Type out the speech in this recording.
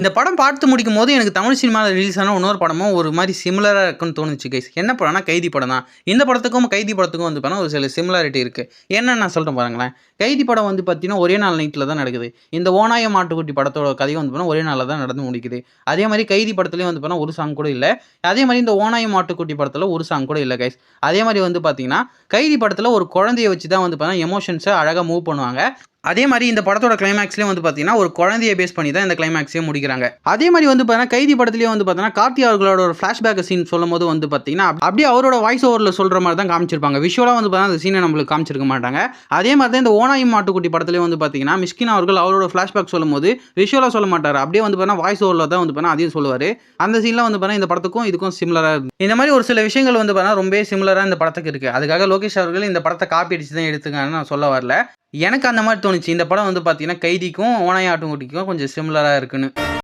இந்த படம் பார்த்து முடிக்கும் போது எனக்கு தமிழ் சினிமாவில் ரிலீஸ் ஆன இன்னொரு படமும் ஒரு மாதிரி சிமிலராக இருக்குன்னு தோணுச்சு கைஸ் என்ன படம்னா கைதி படம் தான். இந்த படத்துக்கும் கைதி படத்துக்கும் வந்து பார்த்தா ஒரு சில சிமிலாரிட்டி இருக்குது என்னன்னு நான் சொல்கிறேன் பாருங்களேன். கைதி படம் வந்து பார்த்தீங்கன்னா ஒரே நாள் நைட்டில் தான் நடக்குது. இந்த ஓனாய மாட்டுக்குட்டி படத்தோட கதையும் வந்து பார்த்தா ஒரே நாளில் தான் நடந்து முடிக்குது. அதே மாதிரி கைதி படத்துலேயும் வந்து பார்த்தா ஒரு சாங் கூட இல்லை. அதே மாதிரி இந்த ஓனாய மாட்டுக்குட்டி படத்தில் ஒரு சாங் கூட இல்லை கைஸ் அதே மாதிரி வந்து பார்த்தீங்கன்னா கைதி படத்தில் ஒரு குழந்தைய வச்சு தான் வந்து பார்த்தா எமோஷன்ஸை அழகாக மூவ் பண்ணுவாங்க. அதே மாதிரி இந்த படத்தோட கிளைமேக்ஸ்லேயும் வந்து பார்த்தீங்கன்னா ஒரு குழந்தைய பேஸ் பண்ணி தான் இந்த கிளைமேக்ஸே முடிக்கிறாங்க அதே மாதிரி வந்து பார்த்தீங்கன்னா கைதி படத்துலேயே வந்து பார்த்தீங்கன்னா கார்த்தி அவர்களோட ஒரு ஃப்ளாஷ்பேக் சீன் சொல்லும் போது வந்து பார்த்தீங்கன்னா அப்படியே அவரோட வாய்ஸ் ஓவரில் சொல்கிற மாதிரி தான் காமிச்சிருப்பாங்க விஷுவலாக வந்து பார்த்தீங்கன்னா அந்த சீனை நம்மளுக்கு காமிச்சிருக்க மாட்டாங்க அதே மாதிரி தான் இந்த ஓனாயி மாட்டுக்குட்டி படத்துலேயே வந்து பார்த்தீங்கன்னா மிஸ்கின் அவர்கள் அவரோட ஃப்ளாஷ்பேக் சொல்லும் போது விஷுவலாக சொல்ல மாட்டார் அப்படியே வந்து பார்த்தீங்கன்னா வாய்ஸ் ஓவரில் தான் வந்து பார்த்தீங்கன்னா அதையும் சொல்லுவார் அந்த சீன்லாம் வந்து பார்த்தீங்கன்னா இந்த படத்துக்கும் இதுக்கும் சிமிலராக இருக்கும் இந்த மாதிரி ஒரு சில விஷயங்கள் வந்து பார்த்தீங்கன்னா ரொம்பவே சிமிலராக இந்த படத்துக்கு இருக்குது அதுக்காக லோகேஷ் அவர்கள் இந்த படத்தை காப்பி அடிச்சு தான் எடுத்துக்காங்கன்னு நான் சொல்ல வரல எனக்கு அந்த மாதிரி தோணுச்சு. இந்த படம் வந்து பார்த்தீங்கன்னா கைதிக்கும் ஓனாய் ஆட்டுங்குட்டிக்கும் கொஞ்சம் சிமிலராக இருக்குன்னு.